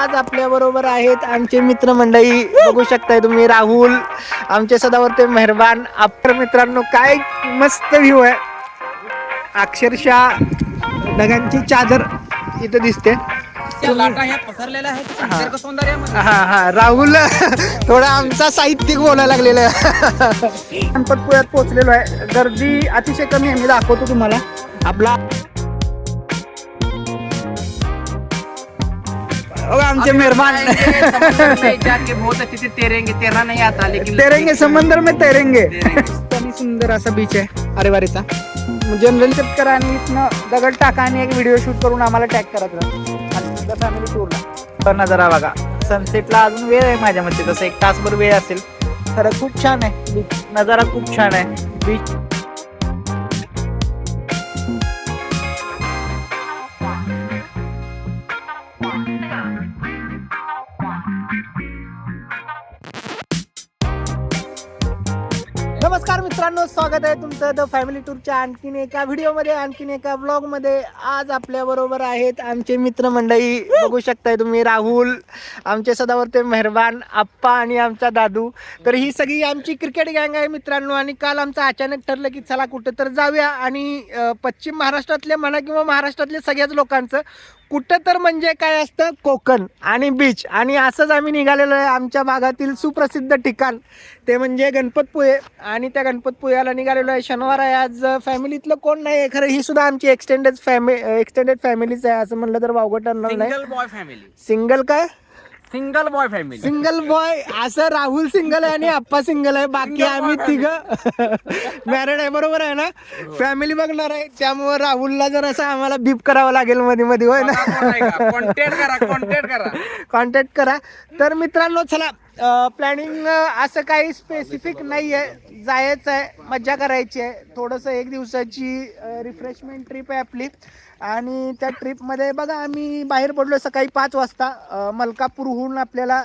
आज आपल्या बरोबर आहेत आमचे मित्रमंडळी. बघू शकताय तुम्ही राहुल आमचे सदावर्ते मेहरबान. अप्पर मित्रांनो काय मस्त व्ह्यू आहे. अक्षरशः ढगांची चादर इथं दिसते. हा. हा राहुल थोडा आमचा साहित्यिक बोलायला लागलेला आहे. गणपतपुळ्यात पोहोचलेलो आहे. गर्दी अतिशय कमी आहे. मी दाखवतो तुम्हाला. आपला बघा आमचे मेहरबान. समुद्र में जाके बहुत अच्छे से तैरेंगे तैरना नहीं आता लेकिन तेरेंगे समंदर में तेरेंगे। आणि सुंदर असा बीच आहे अरेवारीचा जनरल करा आणि इथनं दगड टाका आणि एक व्हिडिओ शूट करून आम्हाला टॅग करायचा फॅमिली टूरला नजारा बघा. सनसेटला अजून वेळ आहे माझ्या मते तसं एक तासभर वेळ असेल. खरं खूप छान आहे. बीच नजारा खूप छान आहे. बीच स्वागत आहे तुमचं द फॅमिली टूरच्या आणखीन एका व्हिडिओमध्ये आणखीन एका ब्लॉगमध्ये आज आपल्या बरोबर आहेत आमचे मित्रमंडळी. बघू शकताय तुम्ही राहुल आमचे सदावरते मेहरबान आप्पा आणि आमचा दादू. तर ही सगळी आमची क्रिकेट गँग आहे मित्रांनो आणि काल आमचं अचानक ठरलं की चला कुठं तर जाऊया आणि पश्चिम महाराष्ट्रातले म्हणा किंवा महाराष्ट्रातले सगळ्याच लोकांचं कुठं तर म्हणजे काय असतं कोकण आणि बीच आणि असंच आम्ही निघालेलो आहे आमच्या भागातील सुप्रसिद्ध ठिकाण. ते म्हणजे गणपतपुळे. आणि त्या गणपतपुळ्याला निघालेलो आहे शनिवार आहे. आज फॅमिलीतलं कोण नाही आहे खरं ही सुद्धा आमची एक्सटेंडेड फॅमिली एक्सटेंडेड फॅमिलीच आहे. असं म्हणलं तर वावगं ठरणार नाही. सिंगल काय? Single boy family single boy असं राहुल सिंगल आहे आणि आप्पा सिंगल आहे. बाकी आम्ही तिघ. मॅरिड आहे बरोबर आहे ना? फॅमिली बघणार आहे. त्यामुळे राहुलला जर असं आम्हाला बीप करावं लागेल मध्ये मध्ये होय ना? कॉन्टॅक्ट करा कॉन्टॅक्ट करा. कॉन्टॅक्ट करा. तर मित्रांनो चला प्लॅनिंग असं काही स्पेसिफिक नाही आहे जायचं आहे मज्जा करायची आहे थोडंसं एक दिवसाची रिफ्रेशमेंट ट्रिप आहे आपली. आणि त्या ट्रिपमध्ये बघा आम्ही बाहेर पडलो सकाळी पाच वाजता. मलकापूरहून आपल्याला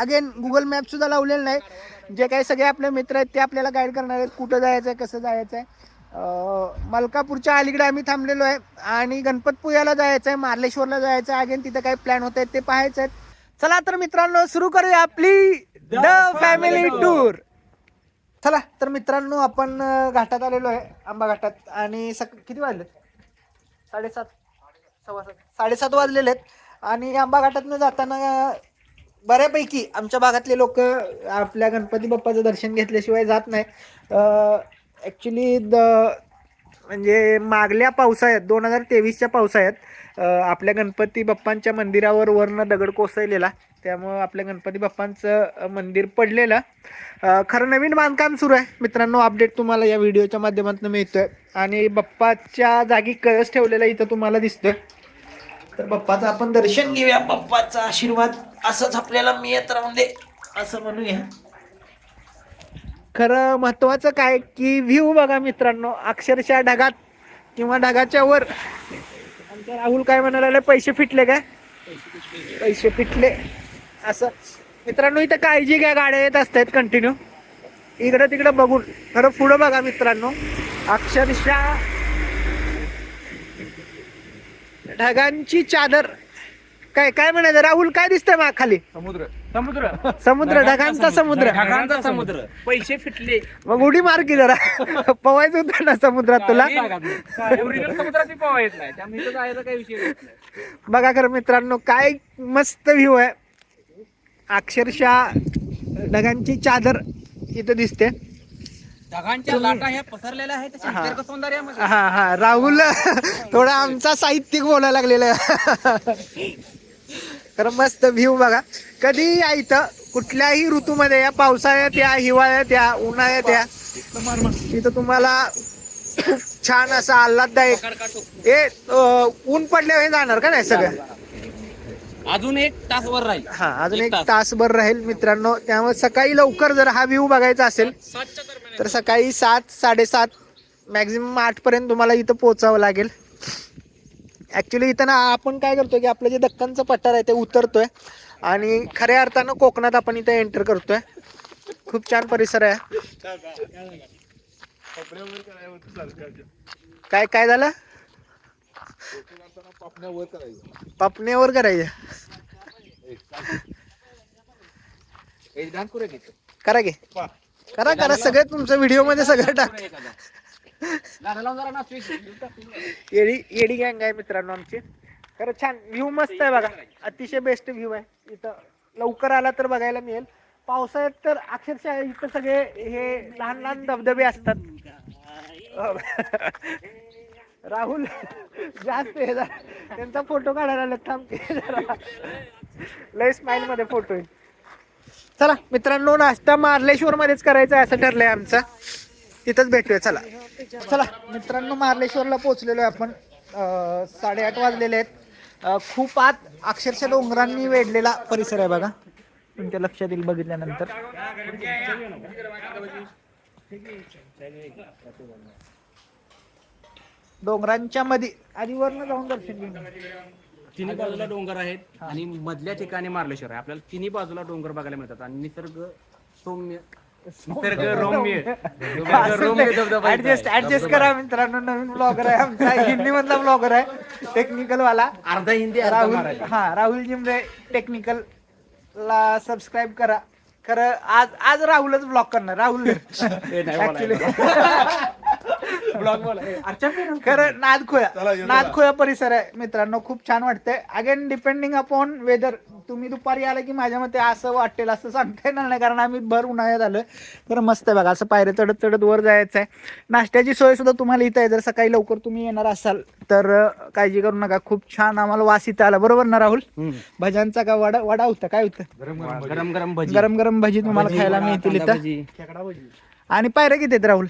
अगेन गुगल मॅपसुद्धा लावलेलं नाही. जे काही सगळे आपले मित्र आहेत ते आपल्याला गाईड करणार आहेत कुठं जायचं आहे कसं जायचं आहे मलकापूरच्या अलीकडे आम्ही थांबलेलो आहे. आणि गणपतपुळ्याला जायचं आहे मार्लेश्वरला जायचं आहे अगेन तिथं काही प्लॅन होत आहेत ते पाहायचं आहेत चला तर मित्रांनो सुरू करूया आपली द फॅमिली टूर चला तर मित्रांनो आपण घाटात आलेलो आहे आंबा घाटात. आणि सक किती वाजले साडेसात. सव्वा सात साडेसात वाजलेले आहेत. आणि आंबा घाटातनं जाताना बऱ्यापैकी आमच्या भागातले लोक आपल्या गणपती बाप्पाचं दर्शन घेतल्याशिवाय जात नाही ॲक्च्युली द म्हणजे मागल्या पावसाळ्यात दोन हजार तेवीसच्या पावसाळ्यात आपल्या गणपती बाप्पांच्या मंदिरावर वरनं दगड कोसळलेला. त्यामुळं आपल्या गणपती बाप्पांचं मंदिर पडलेलं. खरं नवीन बांधकाम सुरू आहे. मित्रांनो अपडेट तुम्हाला या व्हिडिओच्या माध्यमातून मिळतोय. आणि बाप्पाच्या जागी कळस ठेवलेला इथं तुम्हाला दिसतोय. तर बाप्पाचं आपण दर्शन घेऊया. बाप्पाचा आशीर्वाद असंच आपल्याला मिळत राहून दे असं म्हणूया. खरं महत्वाचं काय की व्ह्यू बघा मित्रांनो. अक्षरशः ढगात किंवा ढगाच्या वर. आमचा राहुल काय म्हणायला पैसे फिटले काय? पैसे फिटले. असं. मित्रांनो इथं काळजी घ्या. गाड्या येत असतात कंटिन्यू इकडं तिकडं बघून. खरं पुढं बघा मित्रांनो. अक्षरशः ढगांची चादर. काय काय म्हणायचं? राहुल काय दिसतंय मा खाली? समुद्र. समुद्र. समुद्र ढगांचा समुद्र. ढगांचा समुद्र. पैसे फिटले. मग उडी मार की जरा. पवायचं होतं ना समुद्रात तुला? समुद्राची पावा येत नाही. त्यामुळे इथं जायचा काही विषय येत नाही. बघा खरं मित्रांनो काय मस्त व्ह्यू आहे. अक्षरशः ढगांची चादर इथं दिसते. ढगांच्या लाटा ह्या पसरलेल्या आहेत त्या निसर्ग सौंदर्यामध्ये. हा हा. राहुल थोडा आमचा साहित्यिक बोलायला लागलेला आहे. खरं मस्त व्ह्यू बघा. कधी या इथं कुठल्याही ऋतूमध्ये या पावसाळ्यात या हिवाळ्यात या उन्हाळ्यात या इथं तुम्हाला खूप छान असा आल्हाददायक हे ऊन पडल्यावर हे जाणार का नाही सगळं? अजून एक तासवर राहील. हा अजून एक तासभर राहील मित्रांनो. त्यामुळे सकाळी लवकर जर हा व्ह्यू बघायचा असेल तर सकाळी सात साडेसात मॅक्झिमम आठपर्यंत तुम्हाला इथं पोचावं लागेल. ॲक्च्युली इथं ना आपण काय करतो की आपलं जे दक्कनचं पठार आहे ते उतरतोय. आणि खऱ्या अर्थानं कोकणात आपण इथे एंटर करतोय. खूप छान परिसर आहे. काय काय झालं? पापण्यावर करायचं. करा गे करा करा. सगळं तुमचं व्हिडिओमध्ये सगळं टाक. येडी येडी गँग आहे मित्रांनो आमची. खरं छान व्ह्यू मस्त आहे बघा. अतिशय बेस्ट व्ह्यू आहे. इथं लवकर आला तर बघायला मिळेल. पावसाळ्यात तर अक्षरशः इथं सगळे हे लहान लहान धबधबे असतात. राहुल जास्त हे त्यांचा फोटो काढायला थांबते जरा. लय स्माइलमध्ये फोटो आहे. चला मित्रांनो नाश्ता मार्लेश्वर मध्येच करायचा आहे असं ठरलंय आमचं. तिथंच भेटूया चला. चला मित्रांनो मार्लेश्वरला पोहोचलेलो आहे आपण साडेआठ वाजलेले आहेत. खूप आत अक्षरशः डोंगरांनी वेढलेला परिसर आहे बघा. तुमच्या लक्षात येईल बघितल्यानंतर. डोंगरांच्या मध्ये आधी वरनं जाऊन दर्शन घेऊन. तिन्ही बाजूला डोंगर आहेत आणि मधल्या ठिकाणी मार्लेश्वर आहे. आपल्याला तिन्ही बाजूला डोंगर बघायला मिळतात. आणि निसर्ग सौम्य निसर्ग रम्य निसर्ग रम्य धबधबा इथं ऍडजस्ट आहे. ऍडजस्ट करा मित्रांनो नवीन ब्लॉगर आहे आमचा. हिंदी मधला ब्लॉगर आहे टेक्निकल वाला अर्धा हिंदी अर्धा राहुल मराठी. हा राहुल जिमरे टेक्निकल ला सबस्क्राईब करा. खरं आज आज राहुलच ब्लॉक करणार. राहुल नाही ऍक्च्युली खरं नादखोया नादखोया परिसर आहे. मित्रांनो खूप छान वाटतंय. अगेन डिपेंडिंग अपॉन वेदर तुम्ही दुपारी आला की माझ्या मते असं वाटेल असं सांगता येणार नाही कारण आम्ही भर उन्हाळ्यात आलो तर मस्त आहे बघा असं पायऱ्या चढत चढत वर जायचं आहे. नाश्त्याची सोय सुद्धा तुम्हाला इथं आहे. जर सकाळी लवकर तुम्ही येणार असाल तर काळजी करू नका. खूप छान आम्हाला वास इथं आला. बरोबर ना राहुल? भज्यांचा का वडा वडा होता? काय होतं? गरम गरम भजी. गरम गरम भजी तुम्हाला खायला मिळतील इथं. भजी. आणि पायऱ्या किती आहेत राहुल?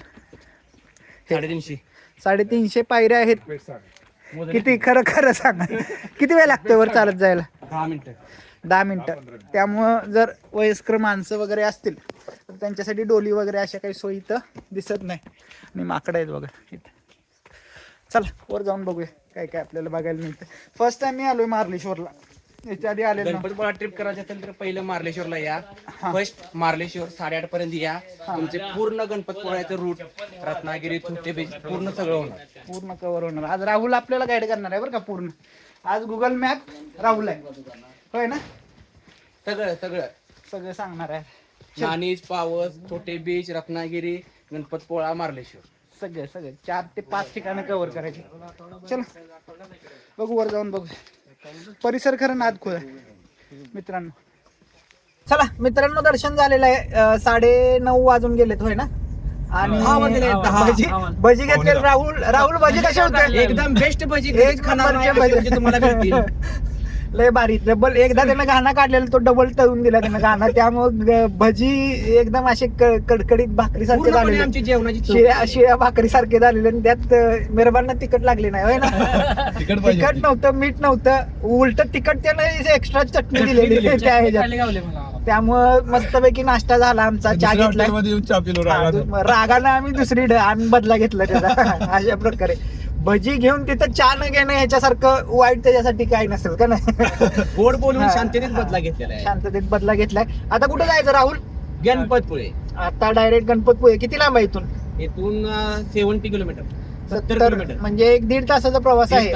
साडेतीनशे. साडेतीनशे पायऱ्या आहेत. किती? खरं खरं सांगा. किती वेळ लागतोय वर चालत जायला? दहा मिनिटं. दहा मिनिटं. त्यामुळं जर वयस्कर माणसं वगैरे असतील तर त्यांच्यासाठी डोली वगैरे अशा काही सोयी इथं दिसत नाही. आणि माकडं आहेत बघा इथं. चला वर जाऊन बघूया काय काय आपल्याला बघायला मिळतं फर्स्ट टाइम मी आलोय मार्लेश्वरला. याच्या आधी नव्हतो. गणपतीपुळा ट्रिप करायची असेल तर पहिलं मार्लेश्वरला या. फर्स्ट मार्लेश्वर साडेआठ पर्यंत या. तुमचे पूर्ण गणपतपुळ्याचं रूट रत्नागिरी थुटे बीच पूर्ण सगळं होणार. पूर्ण कव्हर होणार. आज राहुल आपल्याला गाईड करणार आहे बरं का पूर्ण. आज गुगल मॅप राहुल आहे. होय ना? सगळं सगळं. सगळं सांगणार आहे. नाणीज पावस छोटे बीच रत्नागिरी गणपतपोळा मार्लेश्वर. सगळे सगळे. चार ते पाच ठिकाणं कव्हर करायचे. चला. बघू वर जाऊन बघू. परिसर खरं नाद खोय मित्रांनो. चला मित्रांनो दर्शन झालेलं आहे. साडे नऊ वाजून गेलेत होय ना? आणि दहा वाजले, दहा. भजी भजी घेतले राहुल. राहुल भजी कसे होते एकदम बेस्ट भजी एक तुम्हाला भेटतील. लय भारी. डबल एकदा त्यानं गाणं काढलेला तो डबल तळून दिला त्यानं गाणं. त्यामुळे भजी एकदम असे क- कडकडीत भाकरी सारखे पूर्णपणे झालेले. आमची जेवणाची चव. शिळ्या शिळ्या भाकरी सारखे झालेले आणि त्यात मेहरबांना तिखट लागली नाही होय ना? तिखट नव्हतं मीठ नव्हतं. उलट तिखट त्यानं एक्स्ट्रा चटणी दिलेली त्या ह्याच्यात. त्यामुळं मस्तपैकी नाश्ता झाला आमचा चहा घेतला. रागानं आम्ही दुसरी ड- आम्ही बदला घेतला त्याचा. अशा प्रकारे. भजी घेऊन तिथं चहा न घेणं ह्याच्यासारखं वाईट त्याच्यासाठी काही नसेल का नाही? गोड बोलून. शांततेत बदला घेतलेला आहे. शांततेत बदला घेतलाय. आता कुठे जायचं राहुल? गणपतपुळे. आता डायरेक्ट गणपतपुळे. किती लांब आहे इथून? इथून सेव्हन्टी किलोमीटर. सत्तर म्हणजे एक दीड तासाचा प्रवास आहे.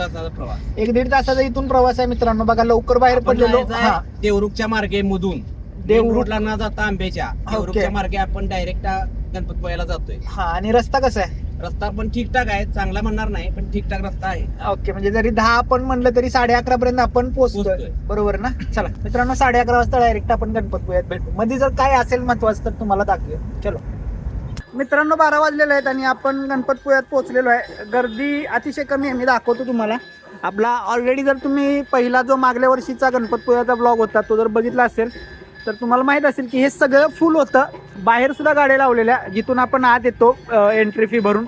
एक दीड तासाचा इथून प्रवास आहे मित्रांनो. बघा लवकर बाहेर पडलेलो. हा. देवरुखच्या मार्गे मधून. देवरुख. देवरुखला न जाता आंब्याच्या. देवरुखच्या मार्गे आपण डायरेक्ट गणपतपुळ्याला जातोय. हा आणि रस्ता कसा आहे? रस्ता पण ठीकठाक आहे चांगला म्हणणार नाही पण ठीकठाक रस्ता आहे. ओके म्हणजे जरी दहा आपण म्हणलं तरी साडे अकरा पर्यंत आपण पोहोचतोय. पोहोचतोय. बरोबर ना? चला मित्रांनो साडे अकरा वाजता डायरेक्ट आपण गणपतपुळ्यात भेटू. मध्ये जर काय असेल महत्वाचं तर तुम्हाला दाखवूया चलो. मित्रांनो बारा वाजलेले आहेत आणि आपण गणपतपुळ्यात पोहोचलेलो आहे. गर्दी अतिशय कमी आहे मी दाखवतो तुम्हाला. आपला ऑलरेडी जर तुम्ही पहिला जो मागल्या वर्षीचा गणपतपुळ्याचा ब्लॉग होता तो जर बघितला असेल तर तुम्हाला माहीत असेल की हे सगळं फुल होतं. बाहेर सुद्धा गाड्या लावलेल्या जिथून आपण आत येतो एंट्री फी भरून.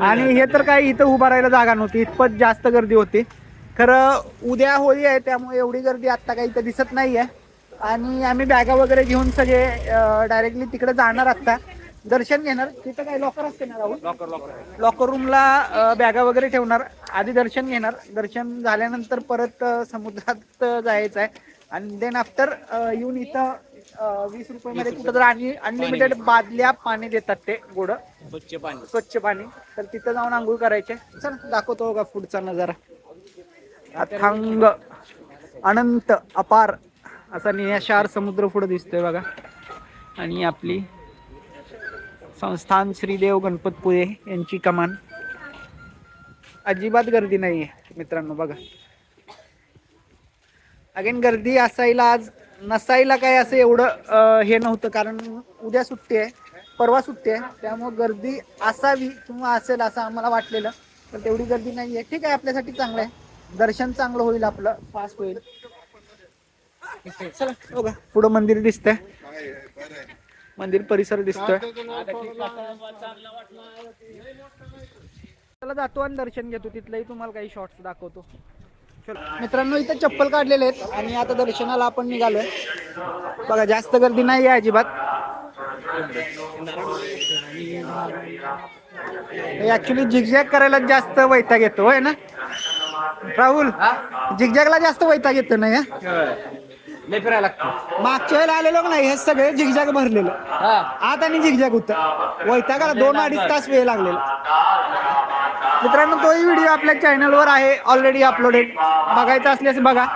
आणि हे तर काही इथं उभा राहायला जागा नव्हती इतपत जास्त गर्दी होती. खरं उद्या होळी आहे त्यामुळे एवढी गर्दी आत्ता काही इथं दिसत नाही आहे आणि आम्ही बॅगा वगैरे घेऊन सगळे डायरेक्टली तिकडे जाणार आत्ता. दर्शन घेणार. तिथं काही लॉकर असते ना राहुल? लॉकर लॉकर लॉकर रूमला बॅगा वगैरे ठेवणार. आधी दर्शन घेणार. दर्शन झाल्यानंतर परत समुद्रात जायचं आहे. आणि देन आफ्टर येऊन इथं वीस रुपयामध्ये कुठं तर आणि अनलिमिटेड बादल्या पाणी देतात ते गोड. स्वच्छ पाणी. स्वच्छ पाणी. तर तिथं जाऊन आंघोळ करायचे. चल दाखवतो का पुढचा नजारा. अथांग अनंत अपार असा नियाशार समुद्र पुढे दिसतोय बघा. आणि आपली संस्थान श्रीदेव गणपतपुळे यांची कमान. अजिबात गर्दी नाही आहे मित्रांनो बघा. अगेन गर्दी असायला आज नसायला काय असं एवढं हे नव्हतं. कारण उद्या सुट्टी आहे परवा सुट्टी आहे. त्यामुळे गर्दी असावी किंवा असेल असं आम्हाला वाटलेलं. पण तेवढी गर्दी नाही आहे. ठीक आहे आपल्यासाठी चांगलं आहे. दर्शन चांगलं होईल आपलं. फास्ट होईल. चला बघा पुढं मंदिर दिसतंय. मंदिर परिसर दिसतोय. चला जातो आणि दर्शन घेतो. तिथलंही तुम्हाला काही शॉर्ट्स दाखवतो. मित्रांनो इथं चप्पल काढलेले आहेत आणि आता दर्शनाला आपण निघालोय. बघा जास्त गर्दी नाही आहे अजिबात. ऍक्च्युली झिगझॅग करायला जास्त वैताग येतो होय ना? राहुल झिगझॅगला जास्त वैताग येतो नाही हा? लय फिरायला लागतो. मागच्या वेळेला आलेलो का नाही हे सगळे झिगझॅग भरलेलं. आत आणि झिगझॅग होतं. वैतागाला दोन अडीच तास वेळ लागलेला. मित्रांनो तोही व्हिडिओ आपल्या चॅनलवर आहे ऑलरेडी अपलोडेड बघायचा असल्यास बघा.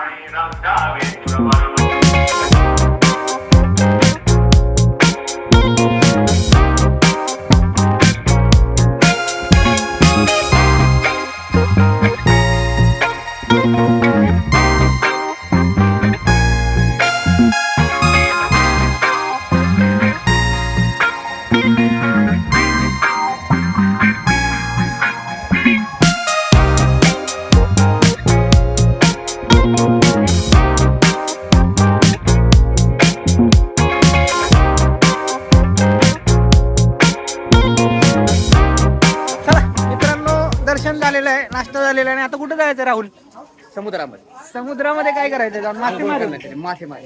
झालेलं आहे नाश्ता झालेला आहे आणि आता कुठे जायचं राहुल? समुद्रामध्ये. समुद्रामध्ये काय करायचं? जाऊन मासेमारी. मासेमारी.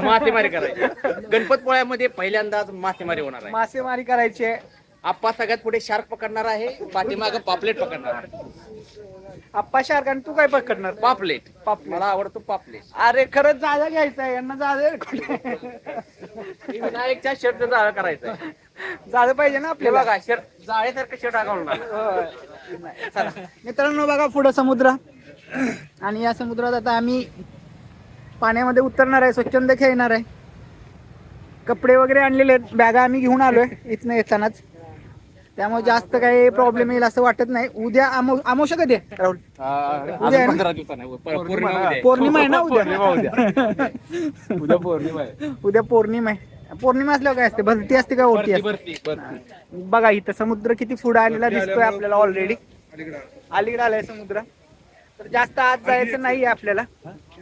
मासेमारी. करायची. गणपतपोळ्यामध्ये पहिल्यांदाच मासेमारी होणार आहे. मासेमारी करायची आहे. आप्पा सगळ्यात पुढे शार्क पकडणार आहे पाठीमाग पापलेट पकडणार आहे. आप्पा शार्क आणि तू काय पकडणार? पापलेट. पापलेट. मला आवडतो पापलेट. अरे खरंच जागा घ्यायचा आहे यांना जागा कुठे? विनायकच्या शर्ट जाळं करायचं जागा पाहिजे ना हे आपल्याला बघा शर्ट जाळेसारखं शर्ट होय. चला. मित्रांनो बघा पुढं समुद्र. आणि या समुद्रात आता आम्ही पाण्यामध्ये उतरणार आहे स्वच्छंद खेळणार आहे. कपडे वगैरे आणलेले आहेत बॅगा आम्ही घेऊन आलोय इथनं येतानाच. त्यामुळे जास्त काही प्रॉब्लेम येईल असं वाटत नाही. उद्या आमो आमोशा कधी आहे राहुल? उद्या आहे ना? पौर्णिमा उद्या आहे. पौर्णिमा ना उद्या? उद्या पौर्णिमा आहे. पौर्णिमा असल्यावर काय असते? भरती असते का ओटी असते? बघा इथं समुद्र किती पुढे आलेला दिसतोय आपल्याला ऑलरेडी अलीकडे आलाय समुद्र. तर जास्त आत जायचं नाहीये आपल्याला.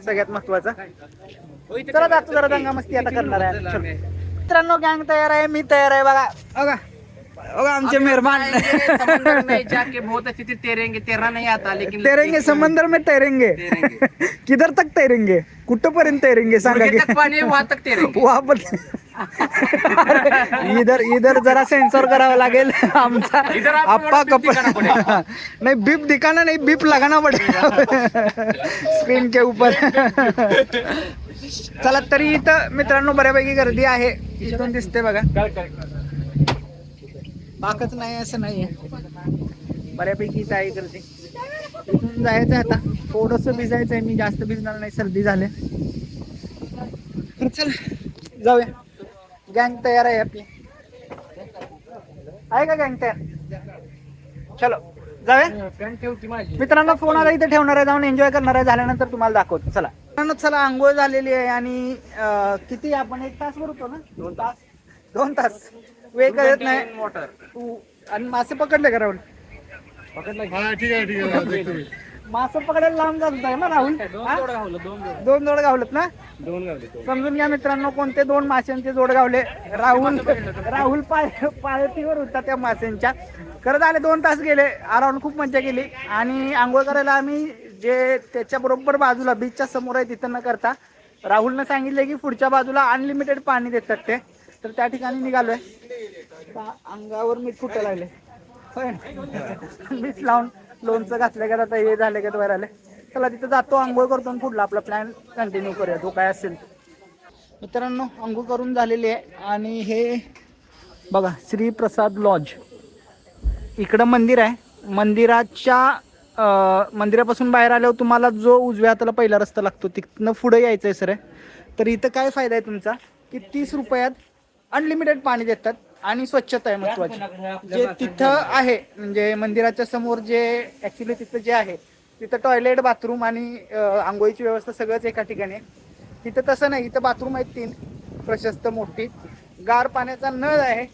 सगळ्यात महत्वाचं. चला जातो जरा दंगा मस्ती आता करणार आहे. मित्रांनो गँग तयार आहे मी तयार आहे. बघा बघा. बघा. आमचे मेहरबान। समंदर में जाके बहुत अच्छी थी तैरेंगे तैरना नहीं आता लेकिन तैरेंगे समंदर में तैरेंगे. किधर तक तैरेंगे? कुठपर्यंत तैरेंगे सांगा की? तक पानी वहां तक तैरेंगे। वहाँ पर इधर इधर जरा सेंसर करावा लागेल आमचा आप्पा कप नहीं बीप दिखाना नहीं बीप लगाना पडेगा। स्क्रीन के ऊपर। चला तरी इथं मित्रांनो बऱ्यापैकी गर्दी आहे इथून दिसते बघा. पाकच नाही असं नाही बऱ्यापैकी इथं आहे गर्दी. इथून जायचं आहे आता. थोडस भिजायचं आहे मी जास्त भिजणार नाही सर्दी झाले. तर चला जाऊया. गँग तयार आहे आपली. आहे का गँग तयार? चलो जाऊया. मित्रांनो फोन आला इथे ठेवणार आहे जाऊन एन्जॉय करणार आहे. झाल्यानंतर तुम्हाला दाखवतो. चला. चला आंघोळ झालेली आहे आणि किती आपण एक तास होतो ना? दोन तास. दोन तास. वेळ कळत नाही. वॉटर तू आणि मासे पकडले का राहुल? हा ठीक आहे ठीक आहे देखतो मी. मासे पकडायला लांब जात आहे ना राहुल? हा? दोन जोड. गावलेत ना? समजून घ्या मित्रांनो कोणते दोन माशांचे जोड गावले? राहुल राहुल पाय पायतीवर होता त्या माशांच्या. खरं झाले दोन तास गेले अराउंड खूप मजा केली. आणि आंघोळ करायला आम्ही जे त्याच्या बरोबर बाजूला बीचच्या समोर आहे तिथं न करता राहुलनं सांगितलं की पुढच्या बाजूला अनलिमिटेड पाणी देतात ते. तर त्या ठिकाणी निघालोय. अंगावर मीठ फुटायला लागले. होय मीठ लावून लोणचं घातलं का आता हे झालं का वर आले. चला तिथं जातो आंघोळ करतो आणि पुढला आपला प्लॅन कंटिन्यू करूया तो काय असेल मित्रांनो आंघोळ करून झालेली आहे आणि हे बघा श्री प्रसाद लॉज इकडं मंदिर आहे. मंदिराच्या मंदिरापासून बाहेर आल्यावर तुम्हाला जो उजव्या हाताला पहिला रस्ता लागतो तिथनं पुढं यायचं आहे सर. तर इथं काय फायदा आहे तुमचा? की तीस रुपयात अनलिमिटेड पाणी देतात आणि स्वच्छता आहे महत्वाची. जे तिथं आहे म्हणजे मंदिराच्या समोर जे ऍक्च्युली तिथं जे आहे तिथं टॉयलेट बाथरूम आणि आंघोळीची व्यवस्था सगळंच एका ठिकाणी आहे. तिथं तसं नाही इथं बाथरूम आहेत तीन प्रशस्त मोठी. गार पाण्याचा नळ आहे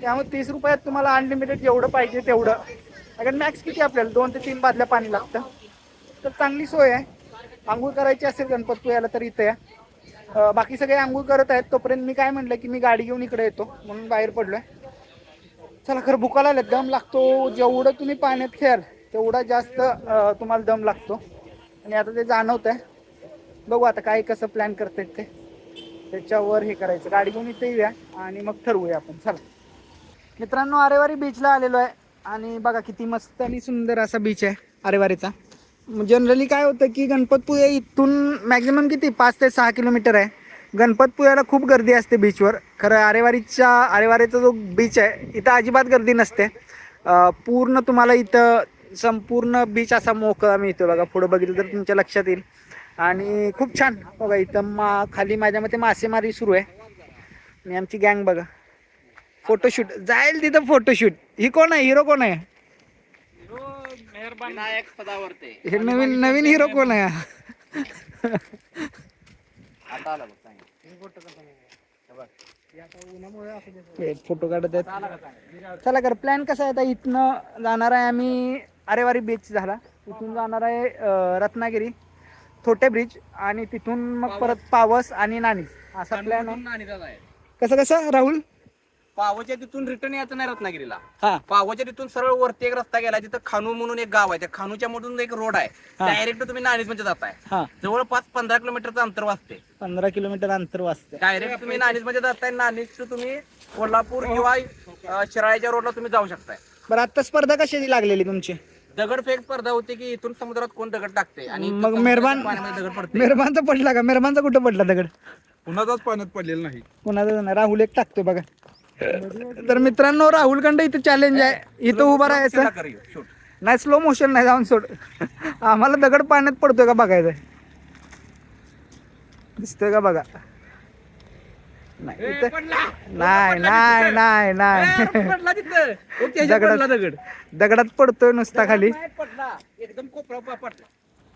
त्यामुळे तीस रुपयात तुम्हाला अनलिमिटेड जेवढं पाहिजे तेवढं. अगर मॅक्स किती आपल्याला? दोन ते तीन बादल्या पाणी लागतं. तर चांगली सोय आहे. आंघोळ करायची असेल गणपतपुळ्याला तर इथं या. बाकी सगळे आंघोळ करत आहेत तोपर्यंत मी काय म्हणलं की मी गाडी घेऊन इकडे येतो म्हणून बाहेर पडलोय. चला खरं भुकाला दम लागतो. जेवढं तुम्ही पाण्यात खेळाल तेवढा जास्त तुम्हाला दम लागतो. आणि आता ते जाणवत आहे बघू आता काय कसं प्लॅन करतायत ते. त्याच्यावर हे करायचं. गाडी घेऊन इथे येऊया आणि मग ठरवूया आपण. चला. मित्रांनो आरेवारी बीचला आलेलो आहे. आणि बघा किती मस्त आणि सुंदर असा बीच आहे आरेवारीचा. जनरली काय होतं की गणपतपुळे इथून मॅक्झिमम किती? पाच ते सहा किलोमीटर आहे. गणपतपुळ्याला खूप गर्दी असते बीचवर खरं आरेवारीच्या आरेवारीचा जो बीच आहे इथं अजिबात गर्दी नसते. पूर्ण तुम्हाला इथं संपूर्ण बीच असा मोकळा मिळतो बघा. पुढं बघितलं तर तुमच्या लक्षात येईल. आणि खूप छान. बघा इथं मा खाली माझ्या मते मासेमारी सुरू आहे. आणि आमची गँग बघा. फोटोशूट जाईल तिथं फोटोशूट ही कोण आहे? हिरो कोण आहे? विनायक सदावर्ते. हे नवीन नवीन हिरो कोण आहे? आता आला बघ सांग. फोटो काढत आहेत. चला कर प्लॅन कसा आहे? आता इथनं जाणार आहे आम्ही आरेवारी बीच झाला. इथून जाणार आहे रत्नागिरी थोटे ब्रिज आणि तिथून मग परत पावस आणि नाणी. असा प्लॅन आहे. कसं कसं? राहुल? पावाच्या तिथून रिटर्न यायचं नाही रत्नागिरीला. हा. पावाच्या तिथून सरळ वरती एक रस्ता गेला तिथं खानू म्हणून एक गाव आहे. त्या खानूच्या मधून एक रोड आहे. हा. डायरेक्ट तुम्ही नाणीजमध्ये जाताय. हा. जवळपास पंधरा किलोमीटरचं अंतर वाचते पंधरा किलोमीटर अंतर वाचते डायरेक्ट तुम्ही नाणीजमध्ये जाताय नाणीज तुम्ही कोल्हापूर किंवा अं, शिराळ्याच्या रोडला तुम्ही जाऊ शकताय. बरं आता स्पर्धा कशाची लागलेली तुमची? दगडफेक स्पर्धा होती की इथून समुद्रात कोण दगड टाकते आणि मग मेहरबान पाण्यामध्ये दगड पडते मेहरबानचा पडला का? मेहरबानचा कुठं पडला दगड? कुणाचाच पाण्यात पडलेलं नाही. कोणाचा नाही. राहुल एक टाकतोय बघा. तर मित्रांनो राहुल कंड इथं चॅलेंज आहे. इथं उभं राहायचं. नाही स्लो मोशन नाही जाऊन सोड आम्हाला दगड पाण्यात पडतोय का बघायचं दिसतोय का बघा? नाही पडला. नाही नाही नाही पडला दगड. दगडात पडतोय नुसता खाली. एकदम कोपरा पडला.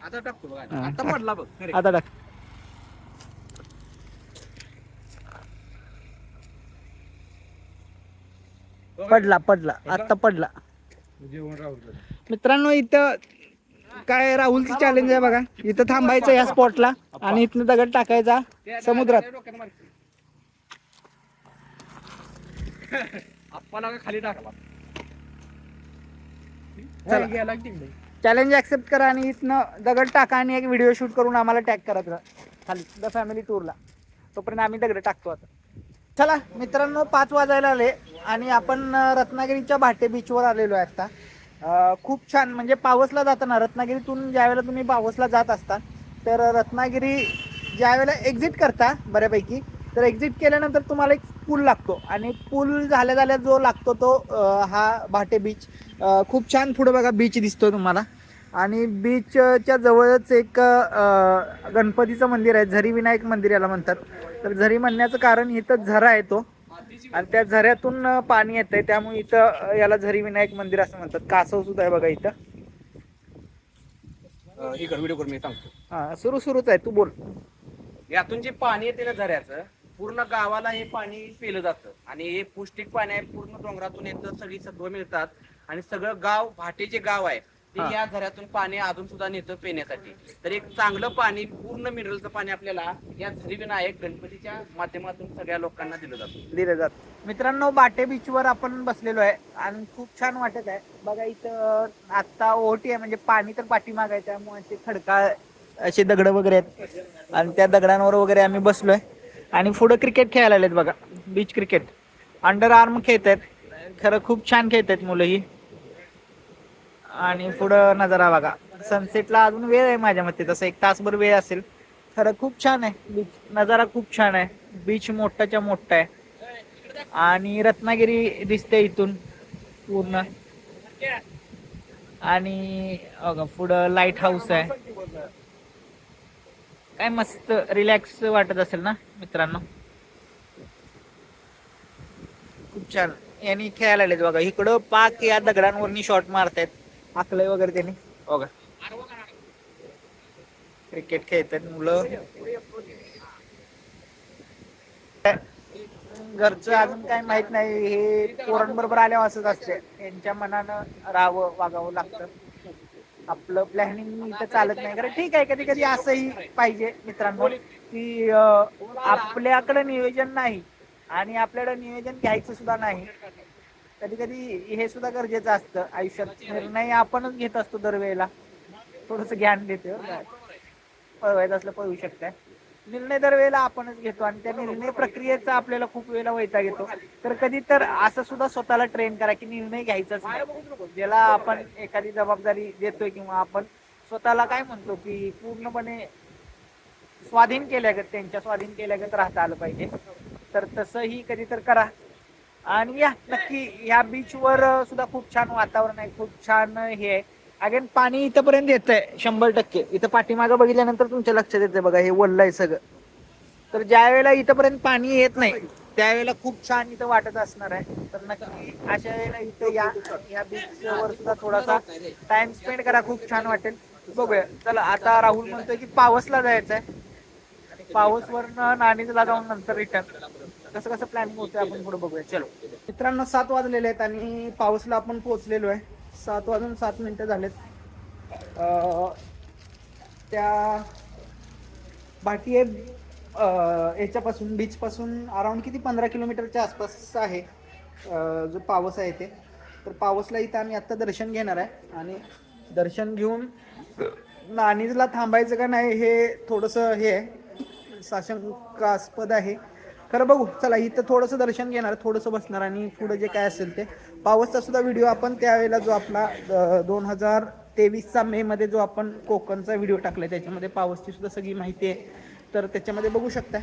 आता टाकतो आता पडला बघ. आता टाक. पडला पडला. आता पडला. जेवण मित्रांनो इथं काय राहुलची चॅलेंज आहे बघा. इथं थांबायचं या स्पॉटला आणि इथनं दगड टाकायचा समुद्रात. खाली टाकला? चला. ए, गेला की तिकडे. चॅलेंज ऍक्सेप्ट करा आणि इथनं दगड टाका आणि एक व्हिडिओ शूट करून आम्हाला टॅग राहा खाली द फॅमिली टूरला तोपर्यंत आम्ही दगड टाकतो आता. चला मित्रांनो पाच वाजायला आले आणि आपण रत्नागिरीच्या भाटे बीचवर आलेलो आहे आता. खूप छान म्हणजे पावसला जाताना रत्नागिरीतून ज्यावेळेला तुम्ही पावसला जात असता तर रत्नागिरी ज्यावेळेला एक्झिट करता बऱ्यापैकी तर एक्झिट केल्यानंतर तुम्हाला एक पूल लागतो. आणि पूल झाल्या झाल्या जो लागतो तो हा भाटे बीच खूप छान पुढे बघा बीच दिसतो तुम्हाला. आणि बीचच्या जवळच एक गणपतीचं मंदिर आहे. झरी विनायक मंदिर याला म्हणतात. तर झरी म्हणण्याचं कारण इथं झरा आहे तो. आणि त्या झऱ्यातून पाणी येतंय. त्यामुळे इथं याला झरी विनायक मंदिर असं म्हणतात. कासव सुद्धा आहे बघा इथं. व्हिडिओ मी सांगतो. हा सुरू सुरूच आहे. तू बोल. यातून जे पाणी येते ना झऱ्याचं पूर्ण गावाला हे पाणी पिलं जातं. आणि हे पौष्टिक पाणी आहे. पूर्ण डोंगरातून येतं. सगळी सत्व मिळतात. आणि सगळं गाव भाटे जे गाव आहे ते. या झऱ्यातून पाणी अजून सुद्धा नेतं पिण्यासाठी. तर एक चांगलं पाणी पूर्ण मिनरलचं पाणी आपल्याला या झरी विनायक गणपतीच्या माध्यमातून सगळ्या लोकांना दिलं जातं. दिलं जात. मित्रांनो बाटे बीचवर आपण बसलेलो आहे आणि खूप छान वाटत आहे. बघा इथं आता ओहोटी आहे म्हणजे पाणी तर पाठीमाग आहे त्यामुळे असे खडकाळ असे दगड वगैरे आहेत. आणि त्या दगडांवर वगैरे आम्ही बसलोय. आणि पुढं क्रिकेट खेळायला आलेत बघा बीच क्रिकेट अंडर आर्म खेळत आहेत खरं खूप छान खेळत आहेत मुलं ही. आणि पुढं नजारा बघा. सनसेटला अजून वेळ आहे माझ्या मते तसं एक तासभर वेळ असेल. खरं खूप छान आहे. बीच नजारा खूप छान आहे. बीच मोठाच्या मोठा आहे. आणि रत्नागिरी दिसते इथून पूर्ण. आणि बघा पुढं लाइट हाऊस आहे. काय मस्त रिलॅक्स वाटत असेल ना मित्रांनो? खूप छान. यांनी खेळायला लागलेत बघा. इकडं पाक या दगडांवरनी शॉट मारतायत. आकलय वगैरे त्यांनी. बघा क्रिकेट खेळतात मुलं. घरचं अजून काय माहीत नाही. हे पोरांबरोबर आल्यावर असंच असते यांच्या मनानं राहावं वागावं लागतं. आपलं प्लॅनिंग इथं चालत नाही. कारण ठीक आहे कधी कधी असंही पाहिजे मित्रांनो की आपल्याकडे नियोजन नाही आणि आपल्याकडे नियोजन घ्यायचं सुद्धा नाही. कधी कधी हे सुद्धा गरजेचं असतं आयुष्यात. निर्णय आपणच घेत असतो दरवेळेला. थोडस ज्ञान देतो पळवायचं असलं पळवू शकताय. निर्णय दरवेळेला आपणच घेतो आणि त्या निर्णय प्रक्रियेचा आपल्याला खूप वेळेला वैताग येतो. तर कधी तर असं सुद्धा स्वतःला ट्रेन करा की निर्णय घ्यायचाच ज्याला आपण एखादी जबाबदारी देतोय किंवा आपण स्वतःला काय म्हणतो की पूर्णपणे स्वाधीन केल्यागत त्यांच्या स्वाधीन केल्यागत राहता आलं पाहिजे. तर तसंही कधी तर करा. आणि या नक्की ह्या बीचवर सुद्धा खूप छान वातावरण आहे खूप छान हे आहे. अगेन पाणी इथंपर्यंत येत आहे शंभर टक्के. इथं पाठीमागं बघितल्यानंतर तुमच्या लक्षात येते बघा हे वल्ल आहे सगळं. तर ज्या वेळेला इथंपर्यंत पाणी येत नाही त्यावेळेला खूप छान इथं वाटत असणार आहे. तर नक्की अशा वेळेला इथं या या बीच वर सुद्धा थोडासा टाइम स्पेंड करा खूप छान वाटेल. बघूया. चला आता राहुल म्हणतोय की पावसला जायचं आहे पावसवरनं नाणीजला जाऊन नंतर रिटर्न कसं कसं प्लॅनिंग होतं आपण पुढे बघूया. चलो. मित्रांनो सात वाजलेले आहेत आणि पावसला आपण पोहोचलेलो आहे. सात वाजून सात मिनिटं झालेत. त्या भाटी याच्यापासून बीचपासून अराऊंड किती? पंधरा किलोमीटरच्या आसपास आहे जो पावस आहे ते तर पावसला इथं आम्ही आत्ता दर्शन घेणार आहे. आणि दर्शन घेऊन नाणीजला थांबायचं का नाही हे थोडंसं हे आहे. साशंकास्पद आहे. खरं बघू चला इथं थोडंसं दर्शन घेणार थोडंसं बसणार आणि पुढे जे काय असेल ते. पावसचा सुद्धा व्हिडिओ आपण त्यावेळेला जो आपला दोन हजार तेवीसचा मे मध्ये जो आपण कोकणचा व्हिडिओ टाकलाय त्याच्यामध्ये पावसची सुद्धा सगळी माहिती आहे. तर त्याच्यामध्ये बघू शकता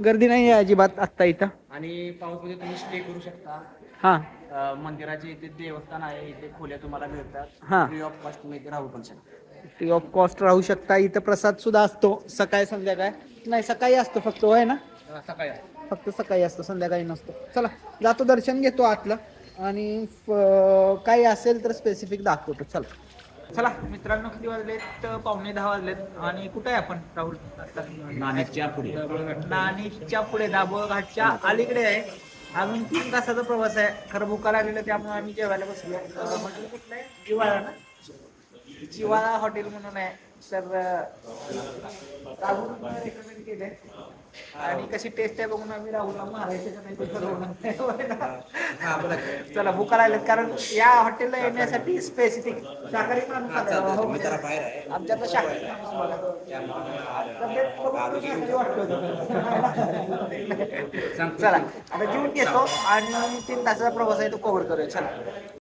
गर्दी नाही आहे अजिबात आत्ता इथं. आणि पाऊसमध्ये तुम्ही स्टे करू शकता. हां. मंदिराचे इथे देवस्थान आहे इथे खोल्या तुम्हाला मिळतात. हा. फ्री ऑफ कॉस्ट तुम्ही इथे राहू पण शकता. फ्री ऑफ कॉस्ट राहू शकता. इथं प्रसाद सुद्धा असतो सकाळी संध्याकाळ. नाही सकाळी असतो फक्त होय ना? सकाळी फक्त सकाळी असतो संध्याकाळी नसतो. चला जातो दर्शन घेतो आतलं. आणि काही असेल तर स्पेसिफिक दाखवतो. चला. चला मित्रांनो किती वाजलेत? पावणे दहा वाजलेत. आणि कुठे आहे आपण राहुल? नाणेच्या पुढे. नाणीच्या पुढे दाभोळ घाटच्या अलीकडे आहे. अजून तीन तासाचा प्रवास आहे. खरं भुका लागलेलं त्यामुळे आम्ही जेवायला बसलो. अं, हॉटेल कुठलं आहे? जिवाळा ना? जिवाळा हॉटेल म्हणून आहे. तर राहुल रेकमेंड केले आणि कशी टेस्ट आहे बघून आम्ही राहुलला मारायचं? चला भुका लागलेत कारण या हॉटेलला येण्यासाठी स्पेसिफिक शाकाहारी माणूस. आमच्यातला शाकाहारी. चला आता जेवून घेतो आणि तीन तासाचा प्रवास आहे तो कव्हर करूया. चला.